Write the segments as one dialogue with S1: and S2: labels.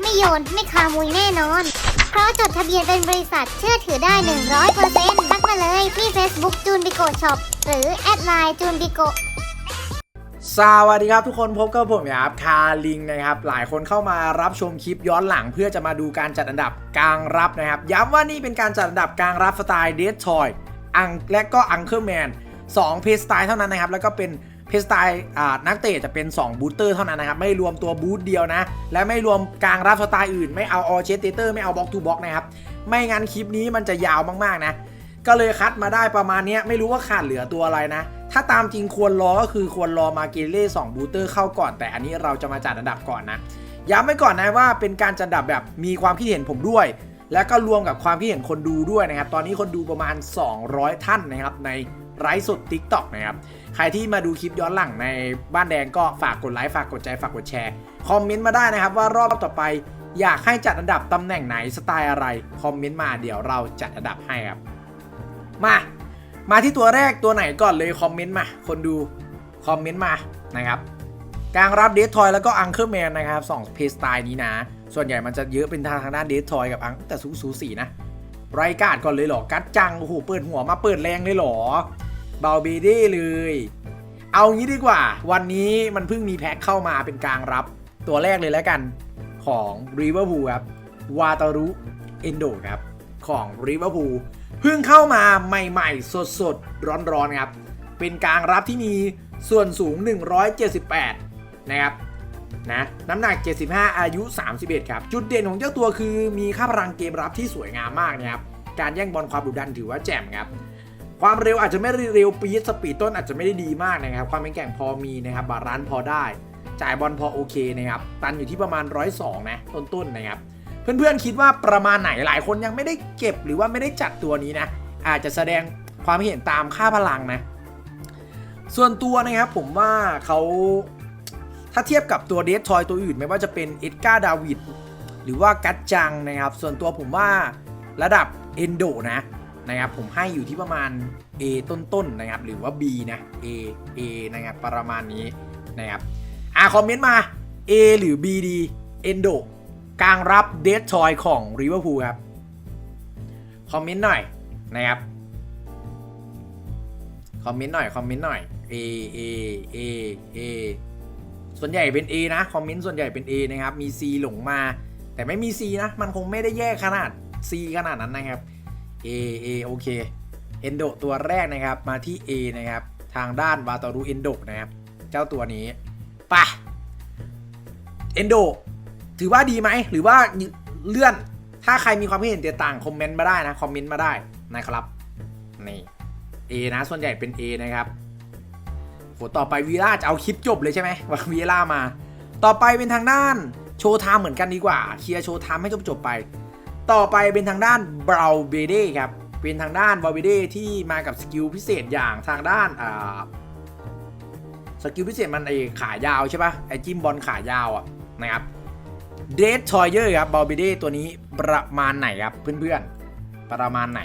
S1: ไม่โยน ไม่คามุยแน่นอน เพราะจดทะเบียนเป็นบริษัทเชื่อถือได้ 100%ทักมาเลยที่ Facebook จูนบิโกช็อปหรือแอดไลน์จูนบิโก
S2: สวัสดีครับทุกคนพบกับผมครับคาลิงนะครับ หลายคนเข้ามารับชมคลิปย้อนหลังเพื่อจะมาดูการจัดอันดับกลางรับนะครับ ย้ำว่านี่เป็นการจัดอันดับกลางรับสไตล์เดททอยอังและก็อังเคิลแมน2เพสไตล์เท่านั้นนะครับ แล้วก็เป็น เพสไตล์นักเตะจะเป็น 2 บูสเตอร์เท่านั้นนะครับ ไม่รวมตัวบูสเดียวนะ และไม่รวมกลางรับสไตล์อื่น ไม่เอาออเชสเตอร์ไม่เอาบล็อกทูบล็อกนะครับ ไม่งั้นคลิปนี้มันจะยาวมากๆนะ ก็เลยคัดมาได้ประมาณนี้ไม่รู้ว่าขาดเหลือตัวอะไรนะ ถ้าตามจริงควรรอก็คือควรรอมาเกเล่2บูเตอร์เข้าก่อน แต่อันนี้เราจะมาจัดอันดับก่อนนะย้ำไว้ก่อนนะว่าเป็นการจัดอันดับแบบมีความคิดเห็นผมด้วยแล้วก็รวมกับความคิดเห็นคนดูด้วยนะครับ ตอนนี้คนดูประมาณ 200 ท่านนะครับ ในไลฟ์สด t ิ k t o k นะครับ ใครที่มาดูคลิปย้อนหลังในบ้านแดงก็ฝากกดไลค์ฝากกดใจฝากกดแชร์ คอมเมนต์มาได้นะครับว่ารอบต่อไปอยากให้จัดอันดับตำแหน่งไหนสไตล์อะไร คอมเมนต์มาเดี๋ยวเราจัดอันดับให้ครับ มา มาที่ตัวแรกตัวไหนก่อนเลยคอมเมนต์มา คนดูคอมเมนต์มานะครับกลางรับเดททอยแล้วก็อังเคิลแมนนะครับสองเพสไตล์นี้นะ ส่วนใหญ่มันจะเยอะเป็นทางทางด้านเดททอยกับอังแต่สูสูสีนะไรกาดก่อนเลยเหรอ กัดจัง โอ้โห เปิดหัวมาเปิดแรงเลยเหรอ เบาบเด้เลย เอางี้ดีกว่า วันนี้มันเพิ่งมีแพ็คเข้ามาเป็นกลางรับ ตัวแรกเลยแล้วกันของริเวอร์พูลครับวาตารุเอนโดครับของริเวอร์พูลเพิ่งเข้ามาใหม่ๆ สดๆ ร้อนๆครับ เป็นกลางรับที่มีส่วนสูง 178 นะครับนะน้ำหนัก 75 อายุ 31 ครับ จุดเด่นของเจ้าตัวคือมีค่าพลังเกมรับที่สวยงามมากนะครับ การแย่งบอลความดุดันถือว่าแจ่มครับ ความเร็วอาจจะไม่ได้เร็วปีดสปีดต้นอาจจะไม่ได้ดีมากนะครับ ความเป็นแกร่งพอมีนะครับบาลานซ์พอได้ จ่ายบอลพอโอเคนะครับ ตันอยู่ที่ประมาณ 102 นะต้นๆนะครับ เพื่อนๆคิดว่าประมาณไหนหลายคนยังไม่ได้เก็บหรือว่าไม่ได้จัดตัวนี้นะ อาจจะแสดงความเห็นตามค่าพลังนะ ส่วนตัวนะครับผมว่าเขาถ้าเทียบกับตัวเดททอยตัวอื่นไม่ว่าจะเป็นเอ็ดการ์ดาวิดหรือว่ากัตจังนะครับ ส่วนตัวผมว่าระดับเอนโดนะ นะครับผมให้อยู่ที่ประมาณ A ต้นๆนะครับหรือว่า B นะ A A นะครับประมาณนี้นะครับอ่าคอมเมนต์มา A หรือ B ดีเอนโดกลางรับเดททอยของริเวอร์พูลครับคอมเมนต์หน่อยนะครับคอมเมนต์หน่อยคอมเมนต์หน่อย A A A A ส่วนใหญ่เป็น A นะคอมเมนต์ส่วนใหญ่เป็น A นะครับมี C หลงมา แต่ไม่มี C นะ มันคงไม่ได้แย่ขนาด C ขนาดนั้นนะครับ A A โอเคเอนโดตัวแรกนะครับมาที่ A นะครับ ทางด้านวาตารุเอนโดนะครับ เจ้าตัวนี้ไปเอนโดถือว่าดีไหม หรือว่าเลื่อนถ้าใครมีความคิดเห็นแตกต่างคอมเมนต์มาได้นะ คอมเมนต์มาได้นะครับ นี่ A นะ ส่วนใหญ่เป็น A นะครับโหต่อไปวีล่าจะเอาคลิปจบเลยใช่ไหมว่าวีล่ามา ต่อไปเป็นทางด้านโชว์ไทม์เหมือนกันดีกว่า เคลียร์โชว์ไทม์ให้จบจบๆไป ต่อไปเป็นทางด้านบราวเบเด้ครับ เป็นทางด้านบราวเบเด้ที่มากับสกิลพิเศษอย่างทางด้านอ่าสกิลพิเศษมันไอขายาวใช่ปะไอจิ้มบอลขายาวอะนะครับเดททอยเยอร์ครับบอลเบเด้ตัวนี้ประมาณไหนครับเพื่อนๆ ประมาณไหน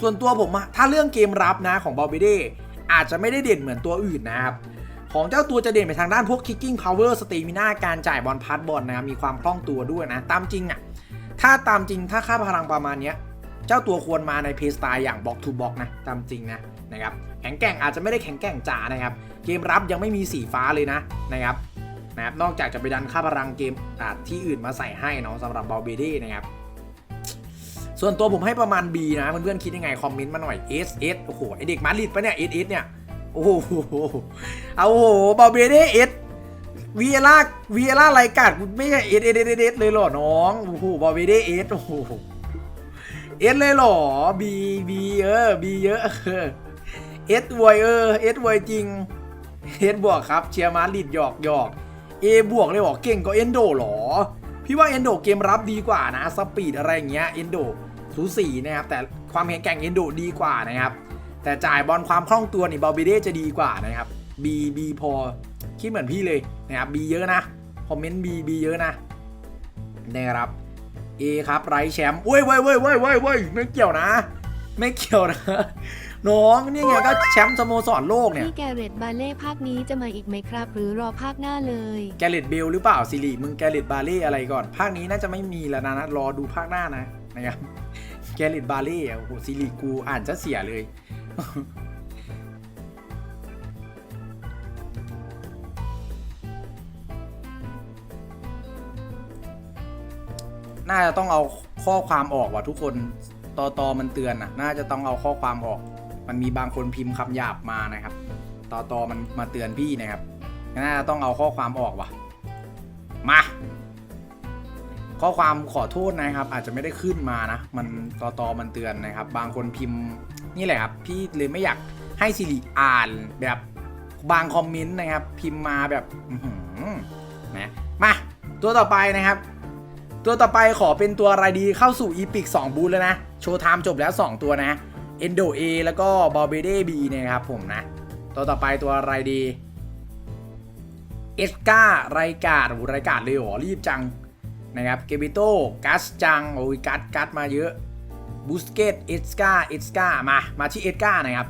S2: ส่วนตัวผมอะถ้าเรื่องเกมรับนะของบอลเบเด้อาจจะไม่ได้เด่นเหมือนตัวอื่นนะครับ ของเจ้าตัวจะเด่นไปทางด้านพวก kicking power stamina การจ่ายบอลพัดบอลนะครับมีความคล่องตัวด้วยนะ ตามจริงอะ ถ้าตามจริงถ้าค่าพลังประมาณเนี้ย เจ้าตัวควรมาในเพสตล์อย่างบล็อกทูบล็อกนะตามจริงนะนะครับแข็งแกร่งอาจจะไม่ได้แข็งแกร่งจ๋านะครับ เกมรับยังไม่มีสีฟ้าเลยนะนะครับนะครับนอกจากจะไปดันค่าพลังเกมอ่าที่อื่นมาใส่ให้เนาะสำหรับบอลเบเด้นะครับส่วนตัวผมให้ประมาณ B นะเพื่อนๆคิดยังไงคอมเมนต์มาหน่อย S S โอ้โหไอเด็กมาริดปะเนี่ย S S เนี่ยโอ้โหเอาโหบอลเบเด้ S วีเอล่าวีเอล่าไรกัดไม่ใช่ S S S S เลยเหรอน้องโอ้โหบอลเบเด้ S โอ้โหเอสเลยเหรอ B B เออ B เยอะเออเอสวยเออเอสบวยจริงเอสบวกครับเชียร์มาดริดหยอกหยอกเอบวกเลยบอกเก่งก็เอนโดหรอ พี่ว่าเอนโดเกมรับดีกว่านะสปีดอะไรอย่างเงี้ยเอนโดสูสีนะครับแต่ความแข็งแกร่งเอนโดดีกว่านะครับแต่จ่ายบอลความคล่องตัวนี่บอลเบเด้จะดีกว่านะครับ B B พอ คิดเหมือนพี่เลยนะครับ B เยอะนะคอมเมนต์ B B เยอะนะนะครับ A ครับไรแชมป์เว้ยเว้ยเว้ยเว้ยเว้ยเว้ยไม่เกี่ยวนะ ไม่เกี่ยวนะน้องนี่ไงก็แชมป์สโมสรโลกเนี่ย
S3: พี่แกเรตบาเล่ภาคนี้จะมาอีกไหมครับ หรือรอภาคหน้าเลย
S2: แกเลตเบลหรือเปล่าซิริมึงแกเลตบาเล่อะไรก่อน ภาคนี้น่าจะไม่มีแล้วนะนะรอดูภาคหน้านะนะครับแกเลตบาเล่โอ้โหซิริกูอ่านจะเสียเลย น่าจะต้องเอาข้อความออกว่ะทุกคนตอตอมันเตือนนะน่าจะต้องเอาข้อความออก มันมีบางคนพิมพ์คำหยาบมานะครับตอตอมันมาเตือนพี่นะครับ น่าจะต้องเอาข้อความออกว่ะ มา ข้อความขอโทษนะครับ อาจจะไม่ได้ขึ้นมานะ มันตอตอมันเตือนนะครับ บางคนพิมพ์นี่แหละครับ พี่เลยไม่อยากให้สิริอ่านแบบบางคอมเมนต์นะครับ พิมพ์มาแบบนะมาตัวต่อไปนะครับ ตัวต่อไปขอเป็นตัวอะไรดีเข้าสู่อีพิก2บูธแล้วนะ โชว์ไทม์จบแล้ว 2 ตัวนะ Endo A แล้วก็ b a l b e d e B นะครับผมนะ ตัวต่อไปตัวอะไรดีเอสกาไรกาดโหไรกาดเลยหรอ รีบจังนะครับเกบิโตกัสจังโอ้ยกัดกัดมาเยอะบูสเกตเอสกาเอสกามามาที่เอสกานะครับ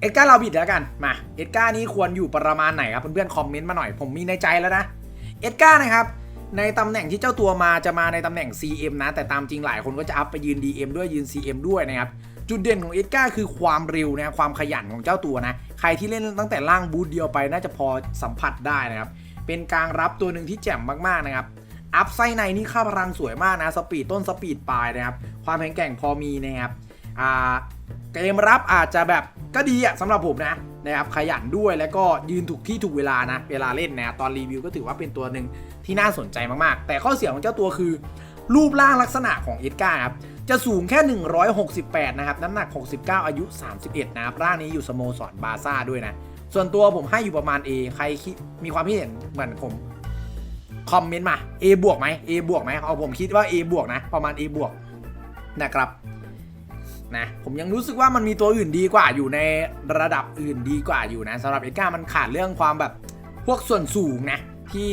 S2: เอสกาเราบิดแล้วกันมาเอสกานี้ควรอยู่ประมาณไหนครับเพื่อนๆคอมเมนต์มาหน่อยผมมีในใจแล้วนะเอ็ดกานะครับ ในตำแหน่งที่เจ้าตัวมาจะมาในตำแหน่ง CM นะ แต่ตามจริงหลายคนก็จะอัพไปยืน DM ด้วยยืน CM ด้วยนะครับจุดเด่นของเอ็ดการ์คือความเร็วนะความขยันของเจ้าตัวนะ ใครที่เล่นตั้งแต่ล่างบูทเดียวไปน่าจะพอสัมผัสได้นะครับเป็นกลางรับตัวหนึ่งที่แจ่มมากๆนะครับอัพไส้ในนี่ค่าพลังสวยมากนะสปีดต้นสปีดปลายนะครับความแข็งแกร่งพอมีนะครับอ่าเกมรับอาจจะแบบก็ดีอะสำหรับผมนะนะครับขยันด้วยแล้วก็ยืนถูกที่ถูกเวลานะ เวลาเล่นนะตอนรีวิวก็ถือว่าเป็นตัวหนึ่ง ที่น่าสนใจมากๆ แต่ข้อเสียของเจ้าตัวคือ รูปร่างลักษณะของเอ็ดการ์ครับจะสูงแค่ 168 นะครับ น้ำหนัก 69 อายุ 31 นะครับ ร่างนี้อยู่สโมสรบาซ่าด้วยนะ ส่วนตัวผมให้อยู่ประมาณ A ใครมีความคิดเห็นเหมือนผม คอมเมนต์มา A บวกไหม A บวกไหมเอาผมคิดว่า A บวกนะ ประมาณ A บวกนะครับนะผมยังรู้สึกว่ามันมีตัวอื่นดีกว่าอยู่ในระดับอื่นดีกว่าอยู่นะสำหรับเอ็ดการ์มันขาดเรื่องความแบบพวกส่วนสูงนะที่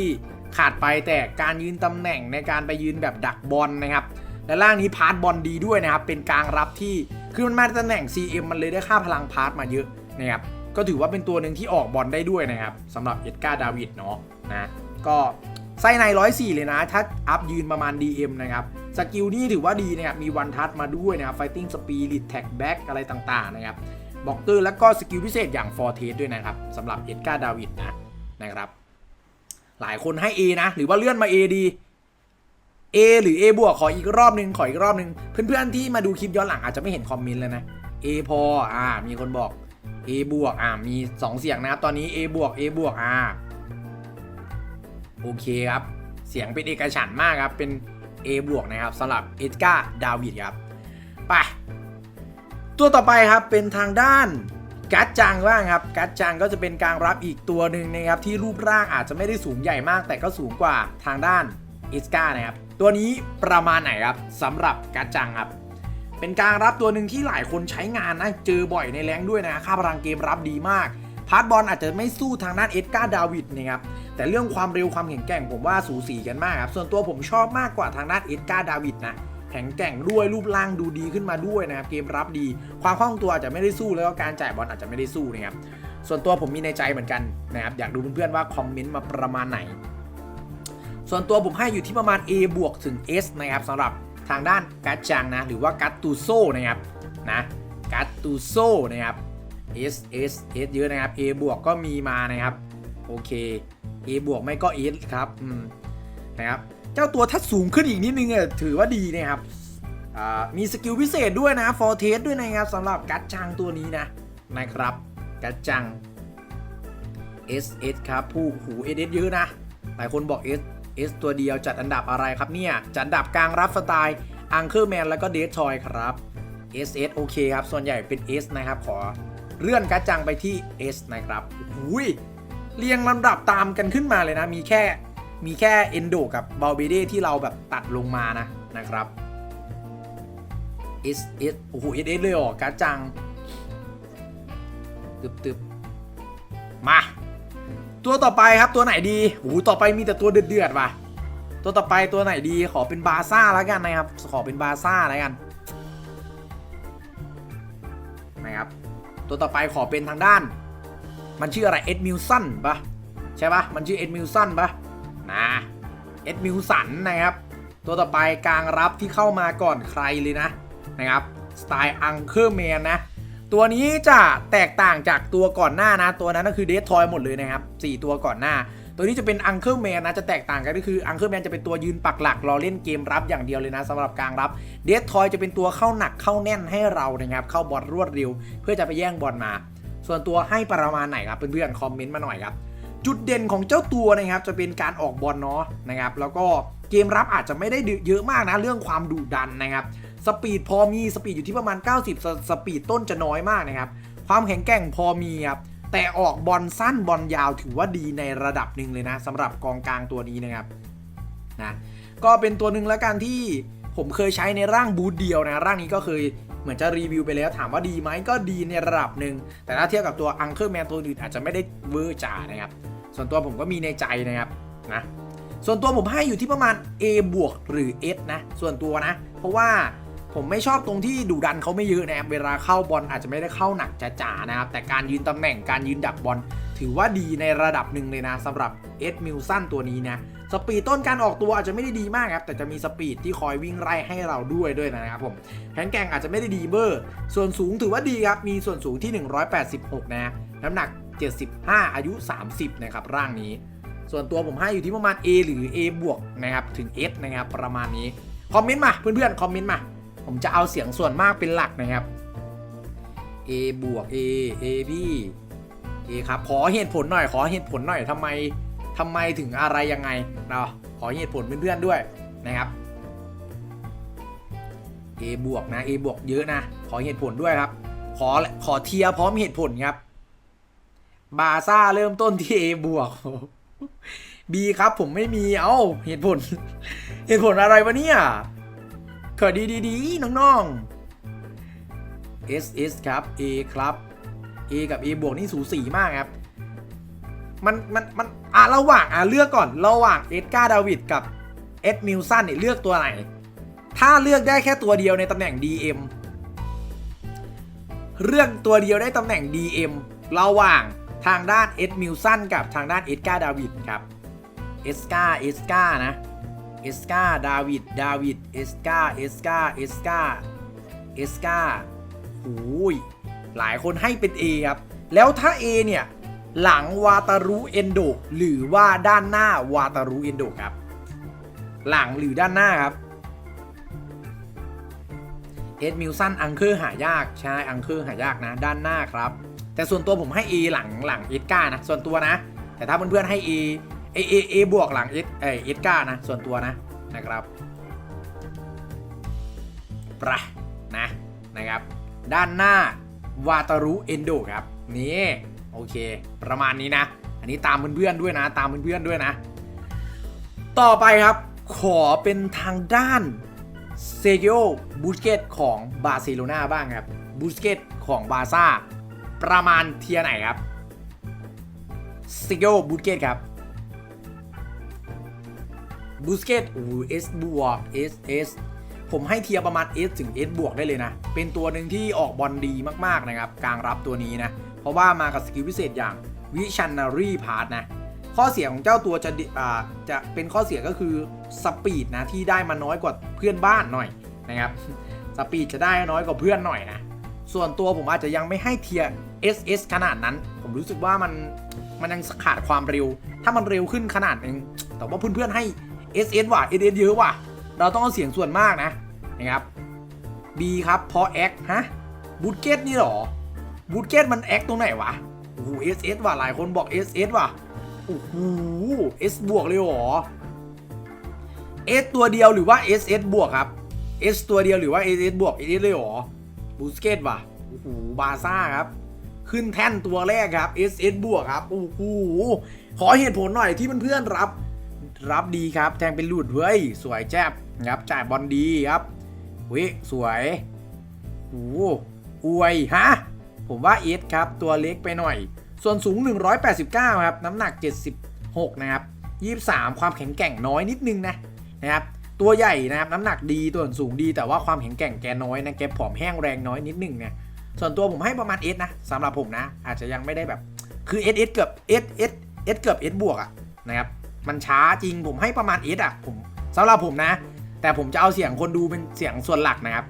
S2: ขาดไปแต่การยืนตำแหน่งในการไปยืนแบบดักบอลนะครับ และล่างนี้พาร์ทบอลดีด้วยนะครับ เป็นกลางรับที่คือมันมาตำแหน่ง CM มันเลยได้ค่าพลังพาร์ทมาเยอะนะครับก็ถือว่าเป็นตัวหนึ่งที่ออกบอลได้ด้วยนะครับสำหรับเอ็ดการ์ดาวิดเนาะนะก็ไส้ใน 104 เลยนะ ถ้าอัพยืนประมาณ DM นะครับ สกิลนี่ถือว่าดีนะครับ มีวันทัชมาด้วยนะครับ Fighting Spirit Tag Back อะไรต่างๆนะครับบ็อกเตอร์แล้วก็สกิลพิเศษอย่าง For t a s ด้วยนะครับสำหรับเอ็ดการ์ดาวิดนะนะครับ หลายคนให้ A นะ หรือว่าเลื่อนมา A ดี A หรือ A บวกขออีกรอบหนึ่งขออีกรอบหนึ่งเพื่อนๆที่มาดูคลิปย้อนหลังอาจจะไม่เห็นคอมเมนต์เลยนะ A พออ่ามีคนบอก A บวกอ่ามี 2 เสียงนะครับตอนนี้ A บวก A บวกอ่าโอเคครับ เสียงเป็นเอกฉันมากครับ เป็น A บวกนะครับสำหรับเอ็ดกาดาวิดครับ ไป ตัวต่อไปครับเป็นทางด้าน กัดจังบ้างครับกัดจังก็จะเป็นกลางรับอีกตัวหนึ่งนะครับที่รูปร่างอาจจะไม่ได้สูงใหญ่มาก แต่ก็สูงกว่าทางด้านอิสกานะครับตัวนี้ประมาณไหนครับสำหรับกัดจังครับเป็นกลางรับตัวหนึ่งที่หลายคนใช้งานนะเจอบ่อยในแรงด้วยนะค่าพลังเกมรับดีมากพาร์ทบอลอาจจะไม่สู้ทางด้านเอ็ดการ์ดาวิดนะครับแต่เรื่องความเร็วความแข็งแกร่งผมว่าสูสีกันมากครับส่วนตัวผมชอบมากกว่าทางด้านเอ็ดการ์ดาวิดนะ ข็งแกร่งด้วยรูปร่างดูดีขึ้นมาด้วยนะครับเกมรับดี ความคล่องตัวอาจจะไม่ได้สู้แล้วก็การจ่ายบอลอาจจะไม่ได้สู้นะครับส่วนตัวผมมีในใจเหมือนกันนะครับอยากดูเพื่อนๆว่าคอมเมนต์มาประมาณไหน ส่วนตัวผมให้อยู่ที่ประมาณ A บวกถึง S นะครับสำหรับทางด้านกัตจังนะหรือว่ากัตตูโซนะครับนะกัตตูโซนะครับ S S S เยอะนะครับ A บวกก็มีมานะครับโอเค A บวกไม่ก็ S ครับนะครับ เจ้าตัวถ้าสูงขึ้นอีกนิดนึงอะถือว่าดีนะครับมีสกิลพิเศษด้วยนะ for test ด้วยนะครับสำหรับกัตจังตัวนี้นะนะครับ กัตจัง S S ครับ ผู้หู S S เยอะนะหลายคนบอก S S ตัวเดียวจัดอันดับอะไรครับเนี่ย จัดอันดับกลางรับสไตล์อังเคิลแมนแล้วก็เดททอยครับ S S โอเคครับ ส่วนใหญ่เป็น S นะครับ ขอเลื่อนกัจจังไปที่ S นะครับหุยเรียงลำดับตามกันขึ้นมาเลยนะ มีแค่ มีแค่เอนโดกับบาเบเดที่เราแบบตัดลงมานะนะครับ S S โอ้โห S S เลยเหรอกัจจังตึบตึบมา ตัวต่อไปครับตัวไหนดีโอ้โหต่อไปมีแต่ตัวเดือดๆว่ะตัวต่อไปตัวไหนดีขอเป็นบาซ่าแล้วกันนะครับ ขอเป็นบาซ่าแล้วกันนะครับตัวต่อไปขอเป็นทางด้าน มันชื่ออะไรเอ็ดมิลสันปะใช่ปะมันชื่อเอ็ดมิลสันปะ นะเอ็ดมิลสันนะครับ ตัวต่อไปกลางรับที่เข้ามาก่อนใครเลยนะนะครับสไตล์อังเคอร์แมนนะ ตัวนี้จะแตกต่างจากตัวก่อนหน้านะ ตัวนั้นก็คือเดททอยหมดเลยนะครับ 4 ตัวก่อนหน้า ตัวนี้จะเป็นอังเคิลแมนนะ จะแตกต่างกันก็คืออังเคิลแมนจะเป็นตัวยืนปักหลักรอเล่นเกมรับอย่างเดียวเลยนะสำหรับกลางรับเดททอยจะเป็นตัวเข้าหนักเข้าแน่นให้เรานะครับเข้าบอลรวดเร็ว เพื่อจะไปแย่งบอลมา ส่วนตัวให้ประมาณไหนครับเพื่อนๆคอมเมนต์มาหน่อยครับ จุดเด่นของเจ้าตัวนะครับจะเป็นการออกบอลเนาะนะครับ แล้วก็เกมรับอาจจะไม่ได้เยอะมากนะเรื่องความดุดันนะครับ สปีดพอมีสปีดอยู่ที่ประมาณ 90 สสปีดต้นจะน้อยมากนะครับ ความแข็งแกร่งพอมีครับแต่ออกบอลสั้นบอลยาวถือว่าดีในระดับหนึ่งเลยนะสำหรับกองกลางตัวนี้นะครับนะก็เป็นตัวหนึ่งแล้วกันที่ผมเคยใช้ในร่างบูทเดียวนะร่างนี้ก็เคยเหมือนจะรีวิวไปแล้วถามว่าดีไหมก็ดีในระดับหนึ่งแต่ถ้าเทียบกับตัวอังเคิลแมนตัวอื่นอาจจะไม่ได้เวอร์จ๋านะครับ ส่วนตัวผมก็มีในใจนะครับนะส่วนตัวผมให้อยู่ที่ประมาณ A บวกหรือ S นะ ส่วนตัวนะ เพราะว่าผมไม่ชอบตรงที่ดุดันเขาไม่เยอะนะครับ เวลาเข้าบอลอาจจะไม่ได้เข้าหนักจ๋าๆนะครับ แต่การยืนตำแหน่งการยืนดักบอลถือว่าดีในระดับหนึ่งเลยนะสำหรับเอสมิลสันตัวนี้นะ สปีดต้นการออกตัวอาจจะไม่ได้ดีมากครับ แต่จะมีสปีดที่คอยวิ่งไล่ให้เราด้วยด้วยนะครับผมแขนแกร่งอาจจะไม่ได้ดีเบอร์ ส่วนสูงถือว่าดีครับ มีส่วนสูงที่ 186 นะ น้ำหนัก 75 อายุ 30 นะครับร่างนี้ ส่วนตัวผมให้อยู่ที่ประมาณ A หรือ A บวกนะครับถึง S นะครับประมาณนี้ คอมเมนต์มาเพื่อนๆ คอมเมนต์มา ผมจะเอาเสียงส่วนมากเป็นหลักนะครับ A บวก A A พี่ A ครับขอเหตุผลหน่อยขอเหตุผลหน่อยทำไมทำไมถึงอะไรยังไงเนาะขอเหตุผลเพื่อนๆด้วยนะครับ A บวกนะ A บวกเยอะนะ ขอเหตุผลด้วยครับ ขอขอเทียร์พร้อมเหตุผลครับ บาซ่าเริ่มต้นที่ A บวก B ครับผมไม่มี เอ้า เหตุผล เหตุผลอะไรวะเนี่ยขอดีดีดีๆน้องๆ S S ครับ A ครับ A กับ A บวกนี่สูสีมากครับ มันมันมันอะระหว่างอะเลือกก่อน ระหว่างเอ็ดการ์ดาวิดกับเอ็ดมิลสันเนี่ยเลือกตัวไหน ถ้าเลือกได้แค่ตัวเดียวในตำแหน่ง DM เลือกตัวเดียวได้ตำแหน่ง DM ระหว่าง ทางด้านเอ็ดมิลสันกับทางด้านเอ็ดกาดาวิดครับเอสกาเอสกานะเอสกาดาวิดดาวิดเอสกาเอสกาเอสกาเอสกาหูยหลายคนให้เป็น A ครับ แล้วถ้า A เนี่ย หลังวาตารุเอนโดหรือว่าด้านหน้าวาตารุเอนโดครับ หลังหรือด้านหน้าครับเอ็ดมิลสันอังเคอร์หายากใช่อังเคอร์หายากนะ ด้านหน้าครับ แต่ส่วนตัวผมให้ A หลังหลังเอ็ดกานะ ส่วนตัวนะ แต่ถ้าเพื่อนๆให้ A เอเอเอบวกหลังเอสเอเอสก้านะ ส่วนตัวนะนะครับปะนะนะครับ ด้านหน้าวาตารุเอนโดครับนี่โอเค ประมาณนี้นะ อันนี้ตามเพื่อนๆด้วยนะ ตามเพื่อนๆด้วยนะ ต่อไปครับขอเป็นทางด้านเซเกโอบูสเกตของบาร์เซโลนาบ้างครับบูสเกตของบาร์ซ่า ประมาณเทียไหนครับซเกโอบูสเกตครับบูสเกตโอ้เอสบวก S S ผมให้เทียประมาณ S ถึง S บวกได้เลยนะ เป็นตัวหนึ่งที่ออกบอลดีมากๆนะครับ กลางรับตัวนี้นะ เพราะว่ามากับสกิลพิเศษอย่างวิชันนารีพาร์ทนะ ข้อเสียของเจ้าตัวจะอ่าจะเป็นข้อเสียก็คือสปีดนะที่ได้มาน้อยกว่าเพื่อนบ้านหน่อยนะครับ สปีดจะได้น้อยกว่าเพื่อนหน่อยนะ ส่วนตัวผมอาจจะยังไม่ให้เทียร์ SS ขนาดนั้น ผมรู้สึกว่ามันมันยังขาดความเร็ว ถ้ามันเร็วขึ้นขนาดนึง แต่ว่าเพื่อนๆให้ SS ว่ะ SS เยอะว่ะ เราต้องเอาเสียงส่วนมากนะนะครับ B ครับเพราะ X ฮะบูทเกตนี่หรอบูทเกตมัน X ตรงไหนวะโอ้โห SS ว่ะหลายคนบอก SS ว่ะโอ้โห S บวกเลยหรอ S ตัวเดียวหรือว่า SS บวกครับ S ตัวเดียวหรือว่า SS บวก SS เลยหรอ บูสเกตว่ะโอ้โหบาซ่าครับ ขึ้นแท่นตัวแรกครับ SS บวกครับโอ้โหขอเหตุผลหน่อยที่เพื่อนๆรับ รับดีครับ แทงเป็นหลุดเว้ย สวยแจ๊บครับจ่ายบอลดีครับวิสวยโอ้โหอวยฮะผมว่าเอสครับ ตัวเล็กไปหน่อย ส่วนสูง 189 ครับ น้ำหนัก 76 นะครับ 23 ความแข็งแกร่งน้อยนิดนึงนะนะครับ ตัวใหญ่นะครับน้ำหนักดีตัวสูงดีแต่ว่าความแข็งแกร่งแกน้อยนะแกผอมแห้งแรงน้อยนิดนึงเนะส่วนตัวผมให้ประมาณ S นะสำหรับผมนะ อาจจะยังไม่ได้แบบ คือ S S เกือบ S S S เกือบ S บวกอะนะครับมันช้าจริงผมให้ประมาณ S อะผมสำหรับผมนะ แต่ผมจะเอาเสียงคนดูเป็นเสียงส่วนหลักนะครับ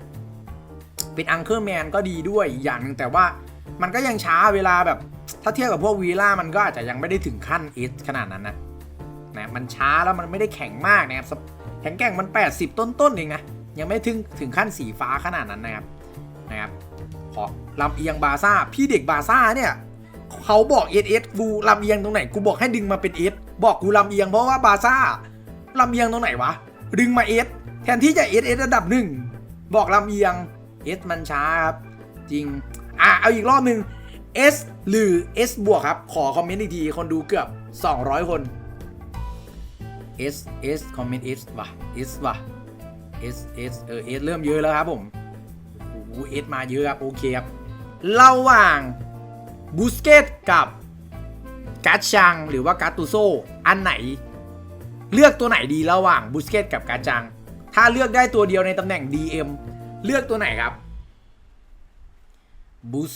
S2: เป็นอังเคิลแมนก็ดีด้วยอีกอย่างหนึงแต่ว่ามันก็ยังช้าเวลาแบบ ถ้าเทียบกับพวกวีล่ามันก็อาจจะยังไม่ได้ถึงขั้น S ขนาดนั้นนะนะมันช้าแล้วมันไม่ได้แข็งมากนะครับ ข็งแกร่งมัน 80 ต้นๆเองนะ ยังไม่ถึงถึงขั้นสีฟ้าขนาดนั้นนะครับ นะครับขอลำเอียงบาซ่า พี่เด็กบาซ่าเนี่ยเขาบอกเอสเอสกูลำเอียงตรงไหน กูบอกให้ดึงมาเป็นเอสบอกกูลำเอียงเพราะว่าบาซ่าลำเอียงตรงไหนวะ ดึงมาเอสแทนที่จะเอสเอสระดับหนึ่งบอกลำเอียงเอสมันช้าครับ จริง อะ เอาอีกรอบหนึ่ง S หรือ S บวกครับ ขอคอมเมนต์อีกที คนดูเกือบ 200 คน S S คอมเมนต์ S ว่ะ S ว่ะ S S เออ S เริ่มเยอะแล้วครับผมโอ้โห S มาเยอะครับ โอเคครับ ระหว่างบูสเกตกับการ์ดชังหรือว่ากาตูโซอันไหน เลือกตัวไหนดีระหว่างบูสเกตกับการ์ดชัง ถ้าเลือกได้ตัวเดียวในตำแหน่ง DM เลือกตัวไหนครับบูส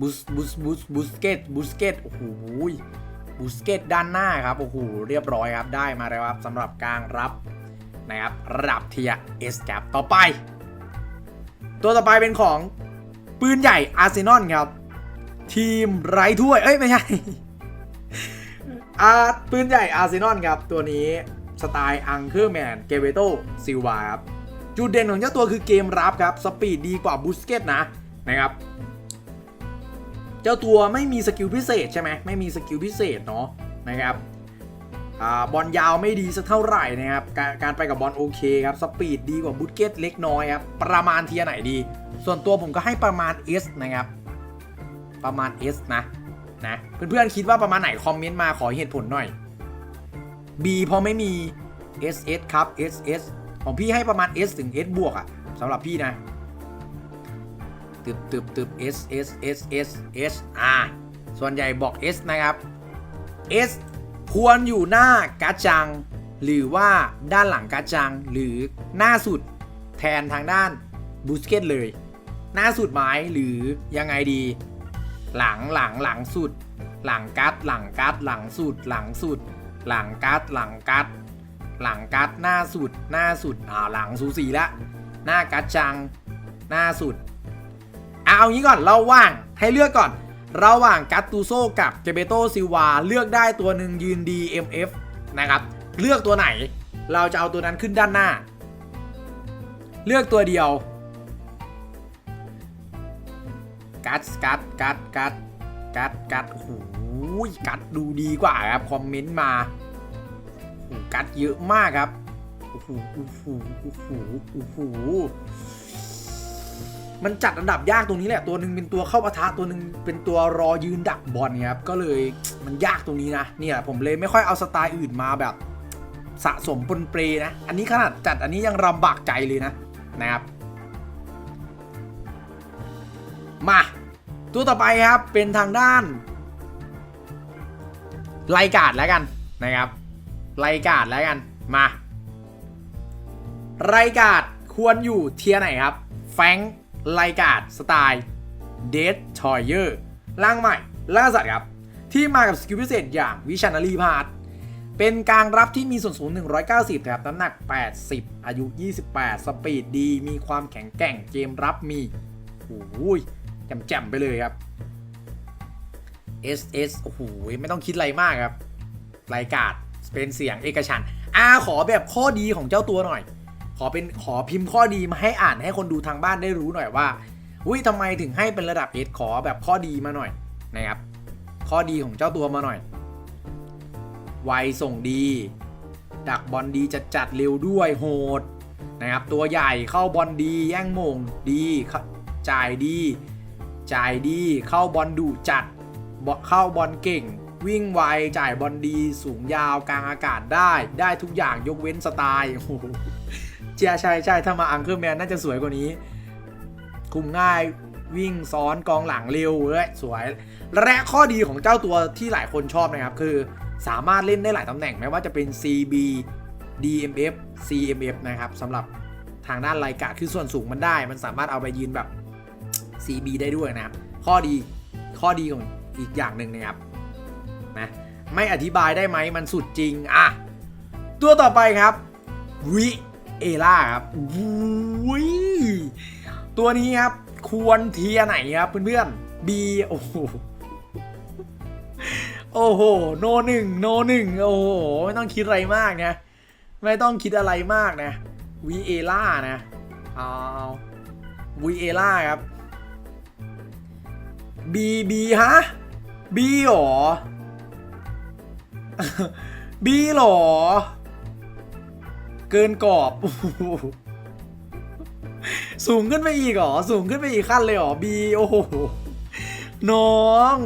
S2: บูสบูสบูสบูสเกตบูสเกตโอ้โห บูสเกตด้านหน้าครับโอ้โหเรียบร้อยครับได้มาแล้วครับสำหรับกลางรับนะครับระดับเทียเอสครับต่อไป ตัวต่อไปเป็นของปืนใหญ่อาร์เซนอลครับ ทีมไร้ถ้วย เอ้ย ไม่ใช่อาปืนใหญ่อาร์เซนอลครับ ตัวนี้สไตล์อังเคอร์แมนเกเวโตซิลวาครับ จุดเด่นของเจ้าตัวคือเกมรับครับ สปีดดีกว่าบูสเกตนะนะครับ เจ้าตัวไม่มีสกิลพิเศษใช่ไหมไม่มีสกิลพิเศษเนาะนะครับอบอลยาวไม่ดีสักเท่าไหร่นะครับการการไปกับบอลโอเคครับสปีดดีกว่าบูสเกตเล็กน้อยครับประมาณเทียไหนดี ส่วนตัวผมก็ให้ประมาณ S นะครับ ประมาณ S นะนะเพื่อนๆคิดว่าประมาณไหนคอมเมนต์มาขอเหตุผลหน่อย B พราะไม่มี SS ครับ SS ของพี่ให้ประมาณ S ถึง S บวกอะสำหรับพี่นะ ตึบตึบตึบ S S S S S อ่าส่วนใหญ่บอก S นะครับ S ควรอยู่หน้ากาจัง หรือว่าด้านหลังกาจัง หรือหน้าสุดแทนทางด้านบูสเกตเลย หน้าสุดไหมหรือยังไงดี หลังหลังหลังสุด หลังกัดหลังกัดหลังสุดหลังสุด หลังกัดหลังกัด หลังกัดหน้าสุด หน้าสุดอ่าหลังสูสีละ หน้ากัดจัง หน้าสุด เอาเอางี้ก่อนเระหว่างให้เลือกก่อน ระหว่างกัตตูโซกับเจเบโตซิวาเลือกได้ตัวหนึ่งยืน DMF นะครับเลือกตัวไหน เราจะเอาตัวนั้นขึ้นด้านหน้า เลือกตัวเดียว กัดกัดกัดกัดกัดกัดโอ้โหกัดดูดีกว่าครับคอมเมนต์มาโอ้โหกัดเยอะมากครับโอ้โหโอ้โหโอ้โหโอ้โห มันจัดอันดับยากตรงนี้แหละตัวหนึ่งเป็นตัวเข้าปะทะตัวหนึ่งเป็นตัวรอยืนดักบอลครับก็เลยมันยากตรงนี้นะเนี่ยผมเลยไม่ค่อยเอาสไตล์อื่นมาแบบ สะสมปนเปรนะ อันนี้ขนาดจัดอันนี้ยังลำบากใจเลยนะนะครับ มาตัวต่อไปครับเป็นทางด้านไลกาดแล้วกันนะครับไลกาดแล้วกันมาไลกาดควรอยู่เทียไหนครับ แฟง ไลกาดสไตล์เดดทอยเยอร์ร่างใหม่ล่าสัตว์ครับ ที่มากับสกิลพิเศษอย่างวิชันารีพาดเป็นกางรับที่มีส่วนสูง 190ครับน้ำหนัก 80 อายุ 28 สปีดดี มีความแข็งแกร่งเกมรับมีโอ้ยแจ่มๆไปเลยครับ SS โอ้โหไม่ต้องคิดอะไรมากครับรายการเป็นเสียงเอกฉันอาขอแบบข้อดีของเจ้าตัวหน่อย ขอเป็นขอพิมพ์ข้อดีมาให้อ่านให้คนดูทางบ้านได้รู้หน่อยว่าอุ้ยทำไมถึงให้เป็นระดับ S ขอแบบข้อดีมาหน่อยนะครับ ข้อดีของเจ้าตัวมาหน่อยไวส่งดี ดักบอลดีจัดจัดเร็วด้วยโหดนะครับ ตัวใหญ่เข้าบอลดีแย่งมงดีจ่ายดี จ่ายดีเข้าบอลดุจัดเข้าบอลเก่ง วิ่งไวจ่ายบอลดี สูงยาวกลางอากาศได้ ได้ทุกอย่างยกเว้นสไตล์โอ้ โหเจียใช่ใช่ถ้ามาอังเคิลแมนน่าจะสวยกว่านี้ คุมง่ายวิ่งซ้อนกองหลังเร็วเอ้ยสวย และข้อดีของเจ้าตัวที่หลายคนชอบนะครับ คือสามารถเล่นได้หลายตำแหน่งไม่ว่าจะเป็น CB DMF CMF นะครับสำหรับทางด้านรายการคือส่วนสูงมันได้ มันสามารถเอาไปยืนแบบ CB ได้ด้วยนะครับ ข้อดีข้อดีของอีกอย่างหนึ่งนะครับนะไม่อธิบายได้ไหมมันสุดจริงอะตัวต่อไปครับวิ เอล่าครับวุ้ยตัวนี้ครับ ควรเทียไหนครับเพื่อนๆ B โอ้โหโอ้โห โนหนึ่งโนหนึ่งโอ้โห ไม่ต้องคิดอะไรมากนะ ไม่ต้องคิดอะไรมากนะวีเอล่านะเอาวีเอล่าครับบีบีฮะบีหรอบีหรอ เกินกรอบโอ้โหสูงขึ้นไปอีกเหรอ สูงขึ้นไปอีกขั้นเลยเหรอบีโอ้โห น้อง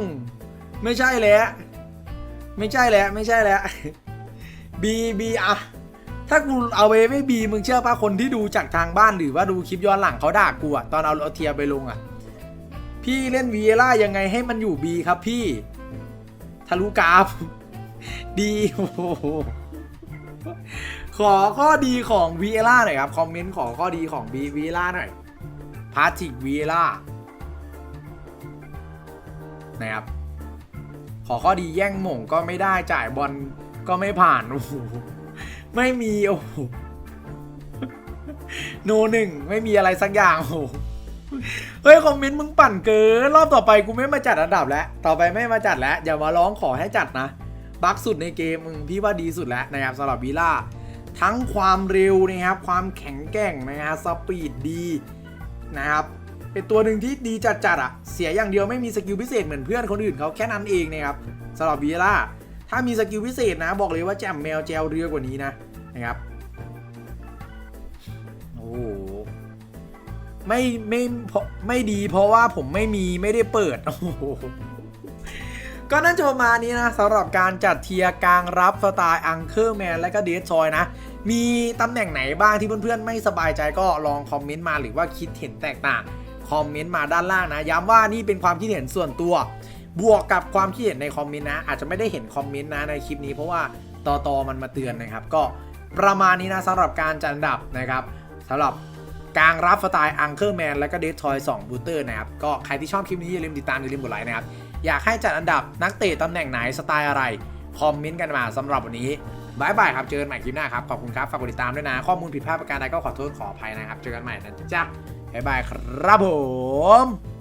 S2: ไม่ใช่แล้ว ไม่ใช่แล้ว ไม่ใช่แล้วบีบีอะถ้ากูเอาไปไม่บีมึงเชื่อป่ะคนที่ดูจากทางบ้านหรือว่าดูคลิปย้อนหลังเขาด่ากูอะตอนเอาเอาเทียร์ไปลงอะพี่เล่นวีเอล่ายังไงให้มันอยู่บีครับพี่ ทะลุกราฟดีโอ้โห ขอข้อดีของวีเอล่าหน่อยครับ คอมเมนต์ขอข้อดีของบีวีเอล่าหน่อยพาร์ติกวีเอล่านะครับ ขอข้อดีแย่งหม่งก็ไม่ได้จ่ายบอลก็ไม่ผ่าน โอ้โห ไม่มี โอ้โหโนหนึ่งไม่มีอะไรสักอย่าง โอ้โหเฮ้ย คอมเมนต์มึงปั่นเกิน รอบต่อไปกูไม่มาจัดอันดับแล้ว ต่อไปไม่มาจัดแล้ว อย่ามาร้องขอให้จัดนะ บักสุดในเกมมึงพี่ว่าดีสุดแล้วนะครับสำหรับวีล่า ทั้งความเร็วนะครับความแข็งแกร่งนะครับสปีดดีนะครับเป็นตัวหนึ่งที่ดีจัดจัดๆอะเสียอย่างเดียวไม่มีสกิลพิเศษเหมือนเพื่อนคนอื่นเขาแค่นั้นเองนะครับสำหรับวีล่าถ้ามีสกิลพิเศษนะ บอกเลยว่าแจมแมวแจวเรือกว่านี้นะนะครับโอ้ไม่ไม่เพราะไม่ดีเพราะว่าผมไม่มีไม่ได้เปิดโอ้โห ก็น่าจะประมาณนี้นะสำหรับการจัดเทียร์กลางรับสไตล์อังเคิลแมนและก็เดซซอยนะ มีตำแหน่งไหนบ้างที่เพื่อนๆไม่สบายใจก็ลองคอมเมนต์มาหรือว่าคิดเห็นแตกต่างคอมเมนต์มาด้านล่างนะ ย้ำว่านี่เป็นความคิดเห็นส่วนตัว บวกกับความคิดเห็นในคอมเมนต์นะ อาจจะไม่ได้เห็นคอมเมนต์นะในคลิปนี้เพราะว่าตอตอมันมาเตือนนะครับ ก็ประมาณนี้นะสำหรับการจัดอันดับนะครับสำหรับกลางรับสไตล์อังเคิลแมนและก็เดททอย2บูเตอร์นะครับ ก็ใครที่ชอบคลิปนี้อย่าลืมติดตามอย่าลืมกดไลค์นะครับ อยากให้จัดอันดับนักเตะตำแหน่งไหนสไตล์อะไร คอมเมนต์กันมาสำหรับวันนี้บายบายครับ เจอกันใหม่คลิปหน้าครับ ขอบคุณครับ ฝากกดติดตามด้วยนะ ข้อมูลผิดพลาดประการใดก็ขอโทษขออภัยนะครับ เจอกันใหม่นะจ๊ะบายบายครับผม